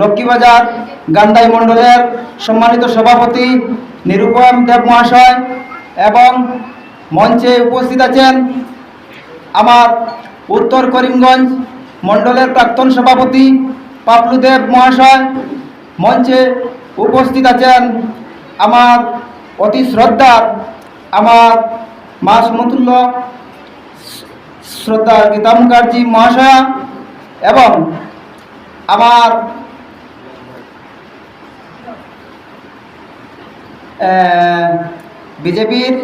লক্ষ্মীবাজার, গান্ধাই মণ্ডলের সম্মানিত সভাপতি নিরুপম দেব মহাশয় এবং মঞ্চে উপস্থিত আছেন আমার উত্তর করিমগঞ্জ মণ্ডলের প্রাক্তন সভাপতি পাপলু দেব মহাশয়। মঞ্চে উপস্থিত আছেন আমার অতি শ্রদ্ধার আমার মা সমতুল্য শ্রদ্ধা গীতা মুখার্জি মহাশয়া এবং আমার বিজেপির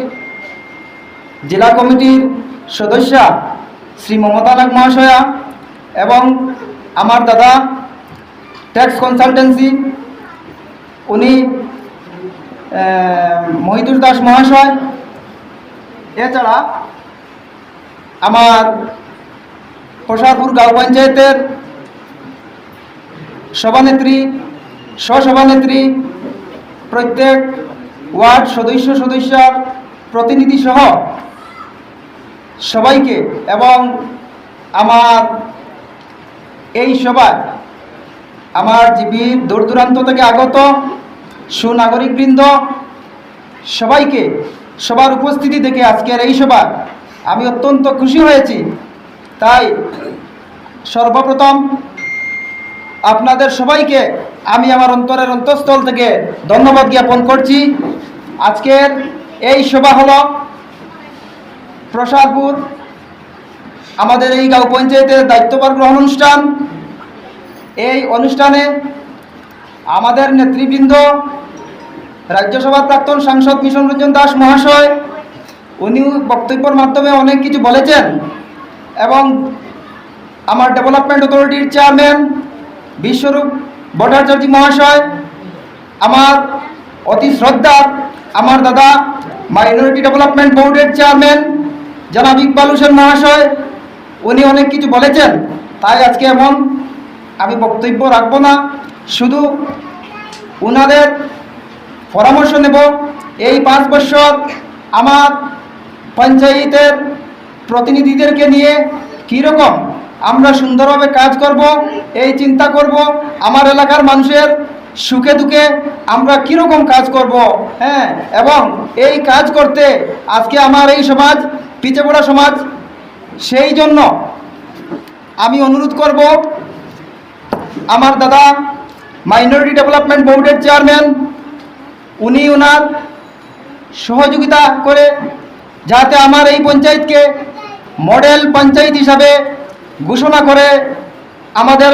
জেলা কমিটির সদস্যা শ্রী মমতা নাগ মহাশয়া এবং আমার দাদা ট্যাক্স কনসালটেন্সি, উনি মহিদুর দাস মহাশয়। এছাড়া আমার প্রসাদপুর গাঁও পঞ্চায়েতের সভানেত্রী, সহসভানেত্রী প্রত্যেক ওয়ার্ড সদস্য সদস্যার প্রতিনিধি সহ সবাইকে এবং আমার এই সভায় আমার জীবির দূর দূরান্ত থেকে আগত সুনাগরিকবৃন্দ, সবাইকে সবার উপস্থিতি থেকে আজকের এই সভা আমি অত্যন্ত খুশি হয়েছি। তাই সর্বপ্রথম আপনাদের সবাইকে আমি আমার অন্তরের অন্তঃস্থল থেকে ধন্যবাদ জ্ঞাপন করছি। আজকের এই সভা হল প্রসাদপুর আমাদের এই গাঁও পঞ্চায়েতের দায়িত্বভার গ্রহণ অনুষ্ঠান। এই অনুষ্ঠানে আমাদের নেতৃবৃন্দ, রাজ্যসভার প্রাক্তন সাংসদ মিশন রঞ্জন দাস মহাশয় উনি বক্তব্যের মাধ্যমে অনেক কিছু বলেছেন এবং আমার ডেভেলপমেন্ট অথরিটির চেয়ারম্যান বিশ্বরূপ ভট্টাচার্য মহাশয়, আমার অতি শ্রদ্ধা আমার দাদা মাইনরিটি ডেভেলপমেন্ট বোর্ডের চেয়ারম্যান জনাব ইকবাল হোসেন মহাশয়, উনি অনেক কিছু বলেছেন, তাই আজকে এমন আমি বক্তব্য রাখব না। শুধু ওনাদের পরামর্শ নেব, এই পাঁচ বছর আমার পঞ্চায়েতের প্রতিনিধিদেরকে নিয়ে কীরকম আমরা সুন্দরভাবে কাজ করব, এই চিন্তা করব, আমার এলাকার মানুষের সুখে দুঃখে আমরা কীরকম কাজ করব হ্যাঁ? এবং এই কাজ করতে আজকে আমার এই সমাজ, পিছে পড়া সমাজ, সেই জন্য আমি অনুরোধ করব, আমার দাদা মাইনরিটি ডেভেলপমেন্ট বোর্ডের চেয়ারম্যান, উনি ওনার সহযোগিতা করে যাতে আমার এই পঞ্চায়েতকে মডেল পঞ্চায়েত হিসাবে ঘোষণা করে আমাদের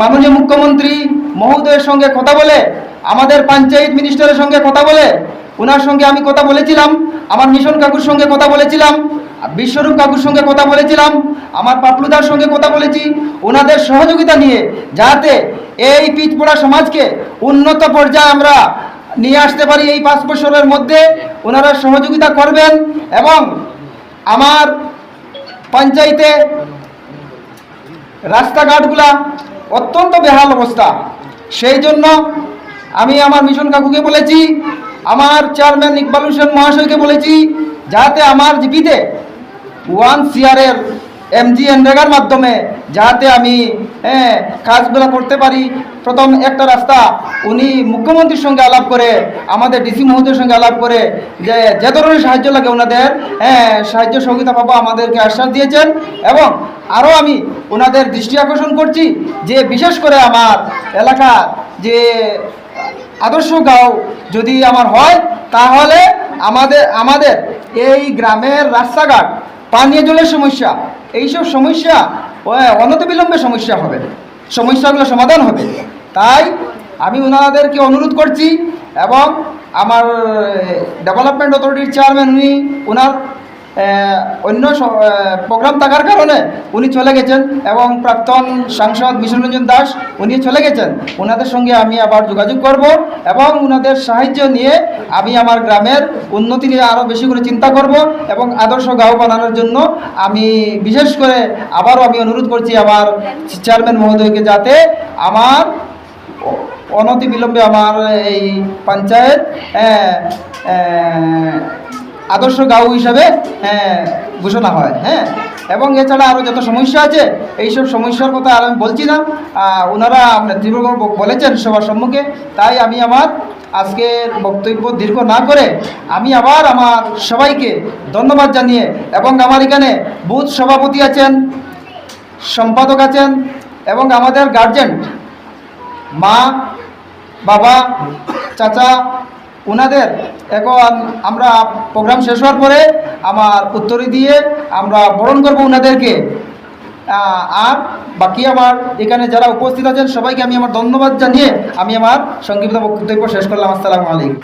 মাননীয় মুখ্যমন্ত্রী মহোদয়ের সঙ্গে কথা বলে, আমাদের পঞ্চায়েত মিনিস্টারের সঙ্গে কথা বলে ওনার সঙ্গে আমি কথা বলেছিলাম, আমার মিশন কাকুর সঙ্গে কথা বলেছিলাম বিশ্বরূপ কাকুর সঙ্গে কথা বলেছিলাম, আমার পাপলুদার সঙ্গে কথা বলেছি। ওনাদের সহযোগিতা নিয়ে যাতে এই পিচপড়া সমাজকে উন্নত পর্যায়ে আমরা নিয়ে আসতে পারি এই পাঁচ বছরের মধ্যে ওনারা সহযোগিতা করবেন এবং আমার পঞ্চায়েতে রাস্তাঘাটগুলা অত্যন্ত বেহাল অবস্থা। সেই জন্য আমি আমার মিশন কাকুকে বলেছি, আমার চেয়ারম্যান ইকবাল হোসেন মহাশয়কে বলেছি, যাতে আমার জিপিতে ওয়ান সিআরের এমজি এনরেগার মাধ্যমে যাতে আমি হ্যাঁ কাজগুলো করতে পারি। প্রথম একটা রাস্তা উনি মুখ্যমন্ত্রীর সঙ্গে আলাপ করে, আমাদের ডিসি মহোদয়ের সঙ্গে আলাপ করে যে যে ধরনের সাহায্য লাগে ওনাদের হ্যাঁ সাহায্য সহযোগিতা পাবো আমাদেরকে আশ্বাস দিয়েছেন। এবং আরও আমি ওনাদের দৃষ্টি আকর্ষণ করছি যে, বিশেষ করে আমার এলাকা যে আদর্শ গাঁও যদি আমার হয়, তাহলে আমাদের আমাদের এই গ্রামের রাস্তাঘাট, পানীয় জলের সমস্যা, এইসব সমস্যা অনতিবিলম্বে সমস্যা হবে। সমস্যাগুলো সমাধান হবে। তাই আমি ওনাদেরকে অনুরোধ করছি এবং আমার ডেভেলপমেন্ট অথরিটির চেয়ারম্যান উনি ওনার অন্য প্রোগ্রাম থাকার কারণে উনি চলে গেছেন এবং প্রাক্তন সাংসদ মিশন রঞ্জন দাস উনি চলে গেছেন। ওনাদের সঙ্গে আমি আবার যোগাযোগ করব এবং ওনাদের সাহায্য নিয়ে আমি আমার গ্রামের উন্নতি নিয়ে আরও বেশি করে চিন্তা করব এবং আদর্শ গাঁও বানানোর জন্য আমি বিশেষ করে আবারও আমি অনুরোধ করছি আমার চেয়ারম্যান মহোদয়কে যাতে আমার অনতি বিলম্বে আমার এই পঞ্চায়েত আদর্শ গাঁও হিসাবে হ্যাঁ, ঘোষণা হয় হ্যাঁ। এবং এছাড়া আরও যত সমস্যা আছে এইসব সমস্যার কথা আর আমি বলছি না। ওনারা নেতৃবর্গ ব- বলেছেন সবার সম্মুখে। তাই আমি আমার আজকের বক্তব্য দীর্ঘ না করে আমি আবার আমার সবাইকে ধন্যবাদ জানিয়ে এবং আমার এখানে বুথ সভাপতি আছেন সম্পাদক আছেন এবং আমাদের গার্জেন মা বাবা চাচা ওনাদের এখন আমরা প্রোগ্রাম শেষ হওয়ার পরে আমার উত্তরে দিয়ে আমরা বরণ করব ওনাদেরকে। আর বাকি আমার এখানে যারা উপস্থিত আছেন সবাইকে আমি আমার ধন্যবাদ জানিয়ে আমি আমার সংক্ষিপ্ত বক্তব্য শেষ করলাম। আসসালামু আলাইকুম।